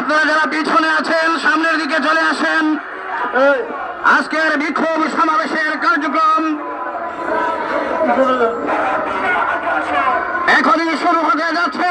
আপনারা যারা পিছনে আছেন, সামনের দিকে চলে আসেন। আজকের বিক্ষোভ সমাবেশের কার্যক্রম। এখনই শুরু হতে যাচ্ছে।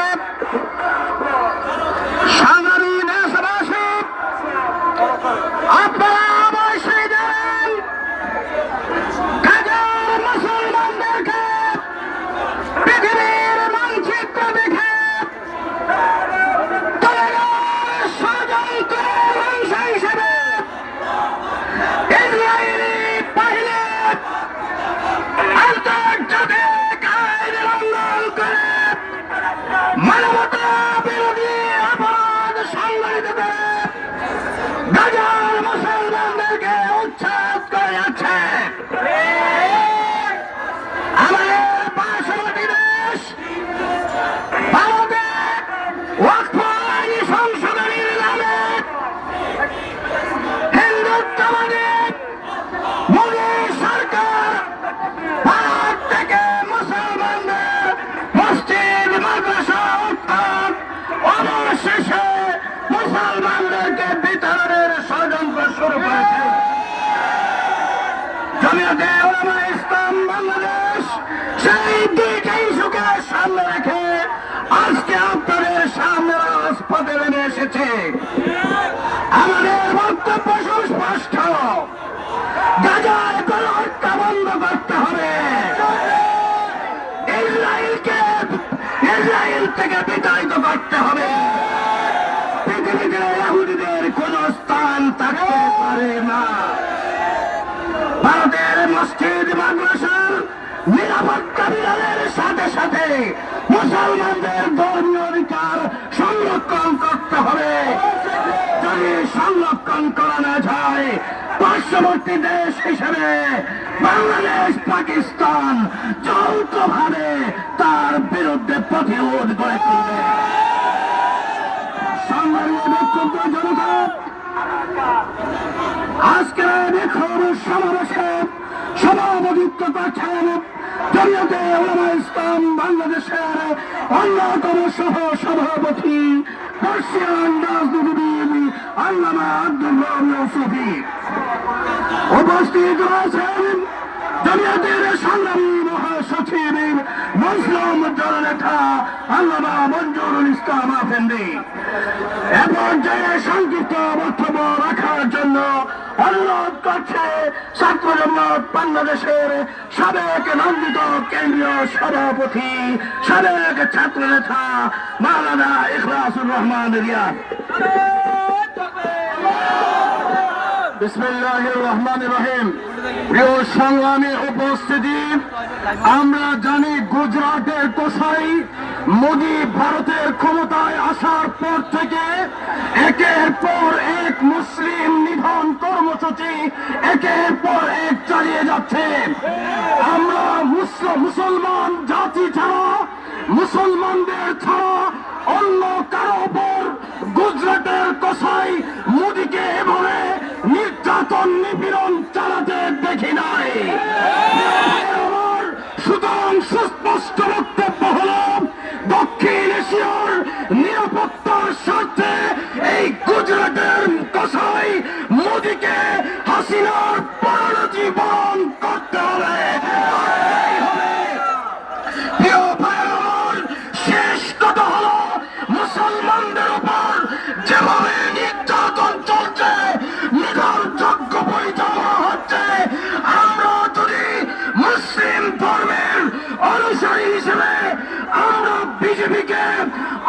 জমিয়তে ওলামা ইসলাম বাংলাদেশ সেই দুইটা ইস্যুকে সামনে রেখে আজকে আপনাদের সামনে রাজপথে নেমে এসেছে। আমাদের বক্তব্য সুস্পষ্ট। গাজার গণহত্যা বন্ধ করতে হবে। ইসরায়েলকে, ইসরায়েল থেকে বিতাড়িত করতে হবে। পৃথিবীতে ইহুদিদের কোন স্থান থাকতে পারে না। ভারতের মসজিদ মাদ্রাসার নিরাপত্তা বিধানের সাথে সাথে মুসলমানদের ধর্মীয় অধিকার সংরক্ষণ করতে হবে। যদি সংরক্ষণ করা না যায়, পার্শ্ববর্তী দেশ হিসেবে বাংলাদেশ, পাকিস্তান যৌথভাবে তার বিরুদ্ধে প্রতিরোধ গড়ে তুলবে। জনতা। আজকের বিক্ষোভ সমাবেশে সভাপতিত্ব করছেন জমিয়তে ওলামা ইসলাম বাংলাদেশের অন্যতম সহ সভাপতি পার্সিয়ান রাজনীতিবিদ আল্লামা আব্দুল্লাহ ইউসুফি। উপস্থিত রয়েছেন জমিয়তের সংগ্রামী মহাসচিব মুসলিম জননেতা আল্লামা মঞ্জুরুল ইসলাম আফেন্দি। এ পর্যায়ে সংক্ষিপ্ত বক্তব্য রাখার জন্য অনুরোধ করছে ছাত্র সাবেক নন্দিত কেন্দ্রীয় সভাপতি, সাবেক ছাত্র নেতা মাওলানা ইখলাসুর রহমান রিয়াদ। বিসমিল্লাহ রহমান রহিম। প্রিয় উপস্থিতি, আমরা জানি গুজরাটের কোষাই মোদী ভারতের ক্ষমতায় আসার পর থেকে একের পর এক মুসলিম নিধন কর্মসূচি একের পর এক চালিয়ে যাচ্ছে। আমরা মুসলমান জাতি ছাড়া, মুসলমানদের ছাড়া অন্য কারও ওপর গুজরাটের কষাই মোদীকে এভাবে নির্যাতন, নিপীড়ন চালাতে দেখি নাই। সুতরাং সুস্পষ্ট স্বার্থে এই গুজরাটের কষাই মোদীকে হাসিনার পরজীবন করতে হবে।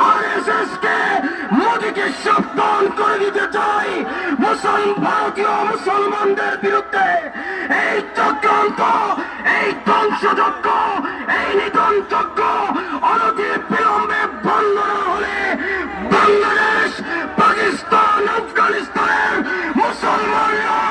আর এস এস কে মোদীকে সাবধান করে দিতে চাই। মুসলমান ভারতীয় মুসলমানদের বিরুদ্ধে এই চক্রান্ত, এই ধ্বংসযজ্ঞ, এই নিধন যজ্ঞ অনতি বিলম্বে বন্ধ না হলে বাংলাদেশ, পাকিস্তান, আফগানিস্তানের মুসলমানরা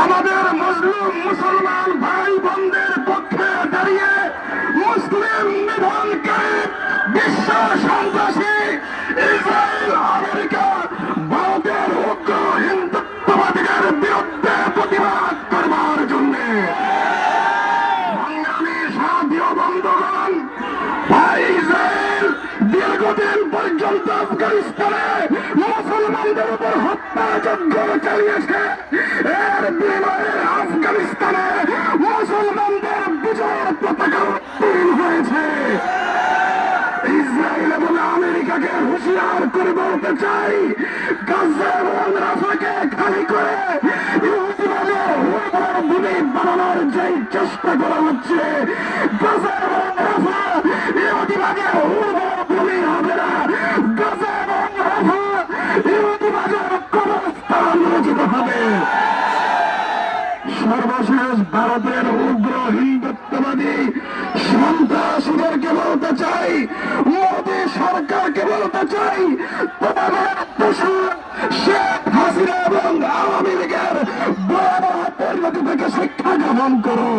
আমাদের মুসলিম মুসলমান ভাই বোনদের পক্ষে দাঁড়িয়ে মুসলিম নিধনকারী বিশ্ব সন্ত্রাসী ইসরায়েল, আমেরিকা, ভারতের উগ্র হিন্দুত্ববাদীদের বিরুদ্ধে প্রতিবাদ করবার জন্যে। সংগ্রামী সাথী বন্ধুগণ দীর্ঘদিন পর্যন্ত আফগানিস্তানে মুসলমানদের উপর হত্যা হত্যাযজ্ঞ চালিয়েছে। এর বিনিময়ে আফগানিস্তানে মুসলমানদের বিজয়ের পতাকা উত্তীর্ণ হয়েছে। ইসরায়েল এবং আমেরিকাকে হুঁশিয়ার করে বলতে চাই, গাজা রাফাকে খালি করে ভূমি বানানোর যে চেষ্টা করা হচ্ছে রাফা ইহুদিবাদের উর্বর সরকারকে বলতে চাই শেখ হাসিনা এবং আওয়ামী লীগের হাতের পরিণতি থেকে শিক্ষা গ্রহণ করো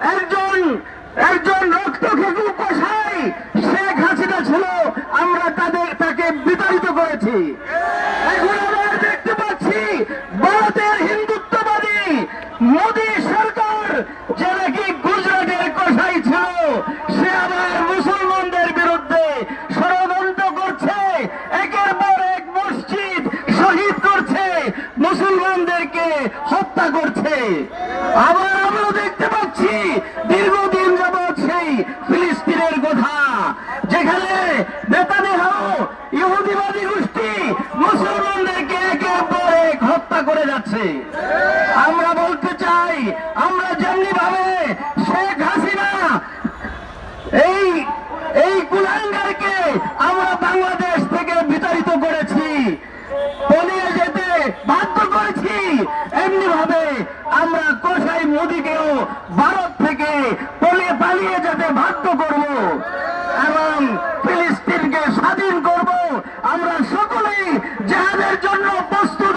একজন একজন রক্ত খেকু কষাই শেখ হাসিনা ছিল আমরা তাদের তাকে বিতাড়িত করেছি এখন আমরা দেখতে পাচ্ছি ভারতের হিন্দুত্ববাদী মোদী সরকার যে নাকি গুজরাটের কষাই ছিল সে আবার মুসলমানদের বিরুদ্ধে ষড়যন্ত্র করছে একের পর এক মসজিদ শহীদ করছে মুসলমানদেরকে হত্যা করছে আবার আমরা দেখতে পাচ্ছি দীর্ঘদিন যাবৎ সেই ফিলিস্তিনের কথা যেখানে নেতাদেহ ইহুদিবাদী গোষ্ঠী মুসলমানদেরকে একের পর এক হত্যা করে যাচ্ছে। আমরা বলতে চাই আমরা যেমনি ভাবে শেখ হাসিনা এই এই কুলাঙ্গারকে আমরা বাংলাদেশ থেকে বিতাড়িত করেছি পলিয়ে যেতে বাধ্য করেছি এমনি ভাবে আমরা কোষাই মোদীকেও ভারত থেকে পলিয়ে পালিয়ে যেতে বাধ্য করব এবং ফিলিস্তিনকে স্বাধীন করব আমরা সকলেই জাহাজের জন্য প্রস্তুত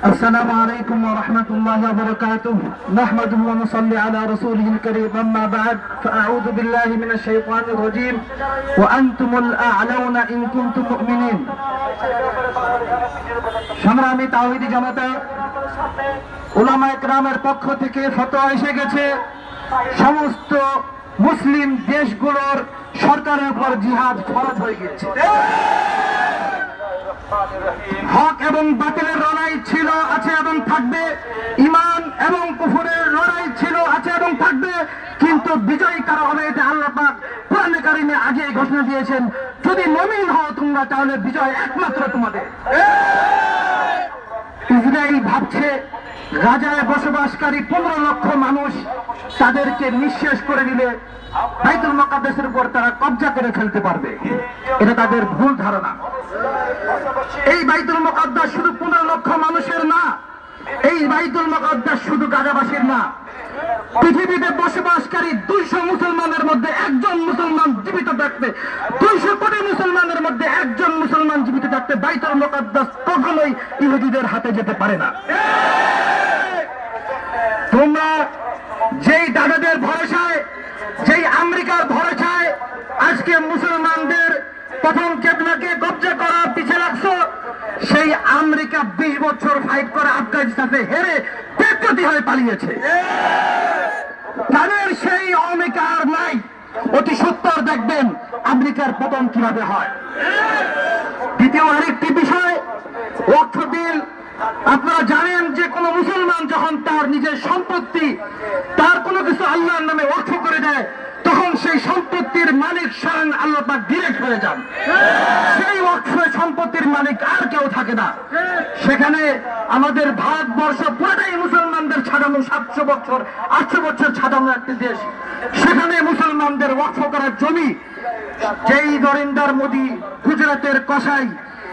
السلام عليكم ورحمة الله وبركاته نحمده ونصلي على رسوله الكريم أما بعد فأعوذ بالله من الشيطان الرجيم وأنتم الأعلون إن كنتم مؤمنين সংগ্রামী তাওহিদি জামাতা ওলামা একরামের পক্ষ থেকে ফতোয়া এসে গেছে সমস্ত মুসলিম দেশগুলোর সরকারের উপর জিহাদ ফরজ হয়ে গেছে হক এবং বাতিলের লড়াই ছিল আছে এবং থাকবে। ইমান এবং কুফুরের লড়াই ছিল আছে এবং থাকবে। কিন্তু বিজয়ী কারও হবে এটা আল্লাহ পাক কোরআনে কারিমে আগে ঘোষণা দিয়েছেন। যদি মমিন হও তোমরা তাহলে বিজয় একমাত্র তোমাদের। ইসরায়েল ভাবছে, গাজায় বসবাসকারী পনেরো লক্ষ মানুষ তাদেরকে নিঃশেষ করে দিলে বাইতুল মকাদ্দেশের উপর তারা কবজা করে ফেলতে পারবে। এটা তাদের ভুল ধারণা। এই বাইতুল মকাদ্দাস শুধু পনেরো লক্ষ মানুষের না, এই বাইতুল মকাদ্দাস শুধু গাজাবাসীর না পৃথিবীতে বসবাসকারী দুইশো মুসলমানের মধ্যে একজন মুসলমান জীবিত থাকতে দুইশো কোটি মুসলমানের মধ্যে একজন মুসলমান জীবিত থাকতে বাইতুল মকাদ্দাস কখনোই ইহুদিদের হাতে যেতে পারে না। তোমরা যেই দাদাদের ভরসায়, যেই আমেরিকার ভরসায় আজকে মুসলমানদের প্রথম কেবলাকে কবজা রাখছো সেই আমেরিকা বিশ বছর ফাইট করে আফগানিস্তানে হেরে পেট্রতি হয়ে পালিয়েছে। তাদের সেই অমিকার নাই। অতি সত্তর দেখবেন আমেরিকার পতন কীভাবে হয়। দ্বিতীয় আরেকটি বিষয় ওয়াক্ফ বিল। আপনারা জানেন যে কোন মুসলমান যখন তার নিজের সম্পত্তি, তার কোনো কিছু আল্লাহর নামে অর্থ করে দেয় তখন সেই সম্পত্তির মালিক স্বয়ং আল্লাহ পাক ডিরেক্ট হয়ে যান। সেই ওয়াক্ফ সম্পত্তির মালিক আর কেউ থাকে না। সেখানে আমাদের ভারতবর্ষ পুরোটাই মুসলমানদের ছাড়ানো সাতশো বছর, আটশো বছর ছাড়ানো একটি দেশ। সেখানে মুসলমানদের ওয়াক্ফ করার জমি, যেই নরেন্দ্র মোদী গুজরাটের কসাই,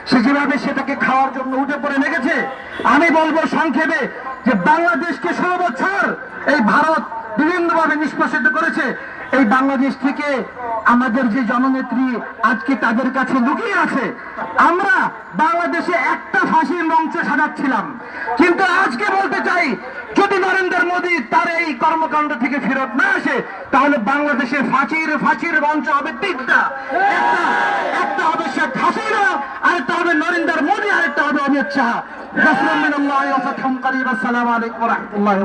সে যেভাবে সেটাকে খাওয়ার জন্য উঠে পড়ে লেগেছে, আমি বলব সংক্ষেপে যে বাংলাদেশকে ষোলো বছর এই ভারত বিভিন্নভাবে নিষ্কাশিত করেছে। এই বাংলাদেশ থেকে আমাদের যে জননেত্রী আজকে তাদের কাছে লুকিয়ে আছে, আমরা বাংলাদেশে একটা ফাঁসির মঞ্চ সাজাচ্ছিলাম। কিন্তু আজকে বলতে চাই, যদি নরেন্দ্র মোদী তার এই কর্মকাণ্ড থেকে ফেরত না আসে, তাহলে বাংলাদেশে ফাঁসির ফাঁসির মঞ্চ হবে তিনটা। একটা হবে শেখ হাসিনা, আরেকটা হবে নরেন্দ্র মোদী, আরেকটা হবে অমিত শাহ। আসসালামু আলাইকুম ওয়া রাহমাতুল্লাহি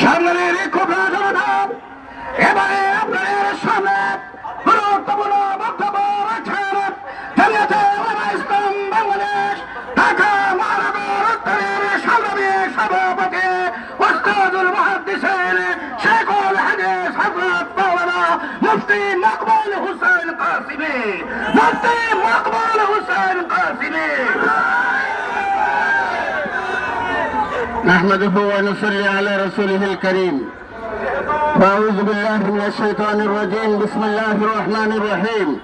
সামনে রেখো জনতা এবারে আপনাদের সামনে গুরুত্বপূর্ণ বক্তব্য রাখছেন জানিয়েছে ওলামা ইসলাম বাংলাদেশ, ঢাকা মহানগর উত্তরের সংগ্রামী সভাপতি ওস্তাদুল মুহাদ্দিসিন শেখুল হাদিস হযরত মাওলানা মুফতি মকবুল হোসেন কাসিমি। মুফতি মকবুল হোসেন কাসিমি। نحمده ونصلي على رسوله الكريم وأعوذ بالله من الشيطان الرجيم بسم الله الرحمن الرحيم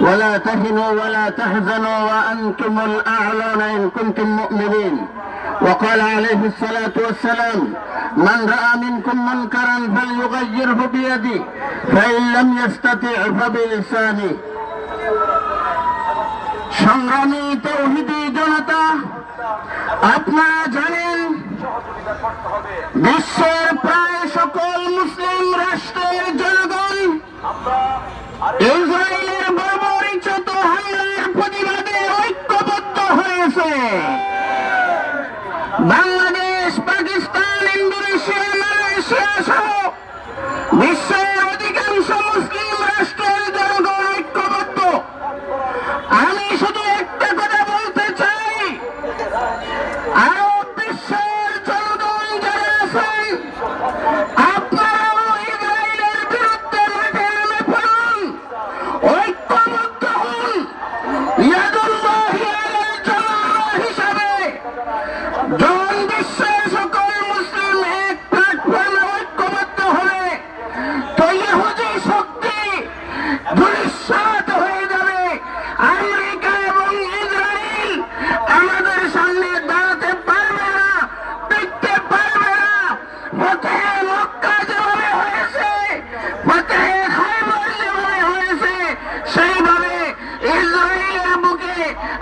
ولا تهنوا ولا تحزنوا وأنتم الأعلون إن كنتم مؤمنين وقال عليه الصلاة والسلام من رأى منكم منكرا فليغيره بيده فإن لم يستطع فبلسانه সংগ্রামী তৌহিদি জনতা আপনারা জানেন বিশ্বের প্রায় সকল মুসলিম রাষ্ট্রের জনগণ ইসরায়েলের বর্বরিচিত হামলার প্রতিবাদে ঐক্যবদ্ধ হয়েছে। বাংলাদেশ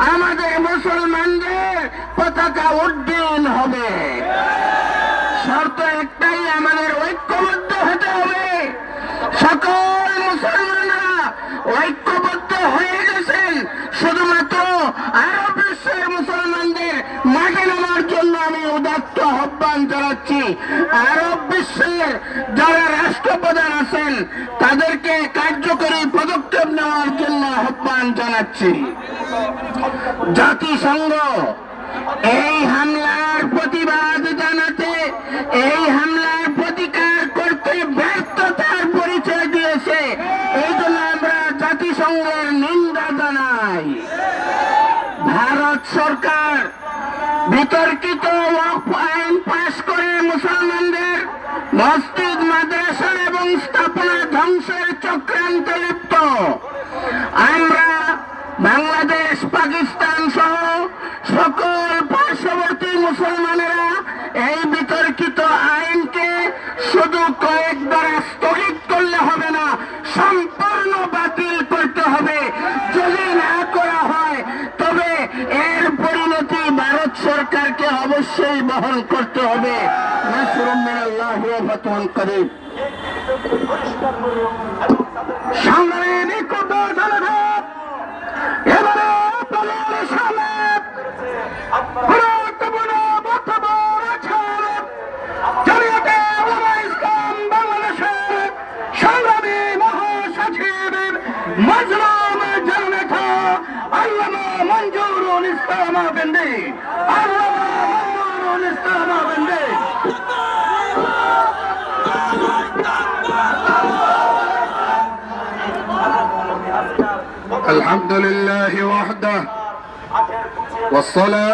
আমাদের মুসলমানদের পতাকা উড্ডীন হবে শর্ত একটাই আমাদের ঐক্যবদ্ধ হতে হবে সকল মুসলমানরা ঐক্যবদ্ধ হয়ে গেছেন শুধুমাত্র আরব বিশ্বের মুসলমানদের মাঠে নামার জন্য আমি উদাত্ত আহ্বান জানাচ্ছি, আরব বিশ্বের যারা রাষ্ট্রপ্রধান আছেন, তাদেরকে কার্যকরী পদক্ষেপ নেওয়ার জন্য আহ্বান জানাচ্ছি। জাতিসংঘ, এই হামলার প্রতিবাদ জানাতে, এই হামলার প্রতিকার করতে ব্যর্থতার পরিচয় দিয়েছে। এই জন্য আমরা জাতিসংঘের নিন্দা জানাই। ভারত সরকার বিতর্কিত ওয়াকফ আইন পাশ করে মুসলমানদের মসজিদ মাদ্রাসা এবং স্থাপনা ধ্বংসের চক্রান্তে লিপ্ত। আমরা বাংলাদেশ, পাকিস্তান সহ সকল পার্শ্ববর্তী মুসলমানেরা এই বিতর্কিত আইনকে শুধু কয়েকবার স্থগিত করলে হবে না, সম্পূর্ণ বাতিল করতে হবে। যদি না করা হয়, তবে এর পরিণতি ভারত সরকারকে অবশ্যই বহন করতে হবে। ফাতহুন করিম। জনগণ এবারে আপনাদের সামনে। الحمد لله وحده والصلاة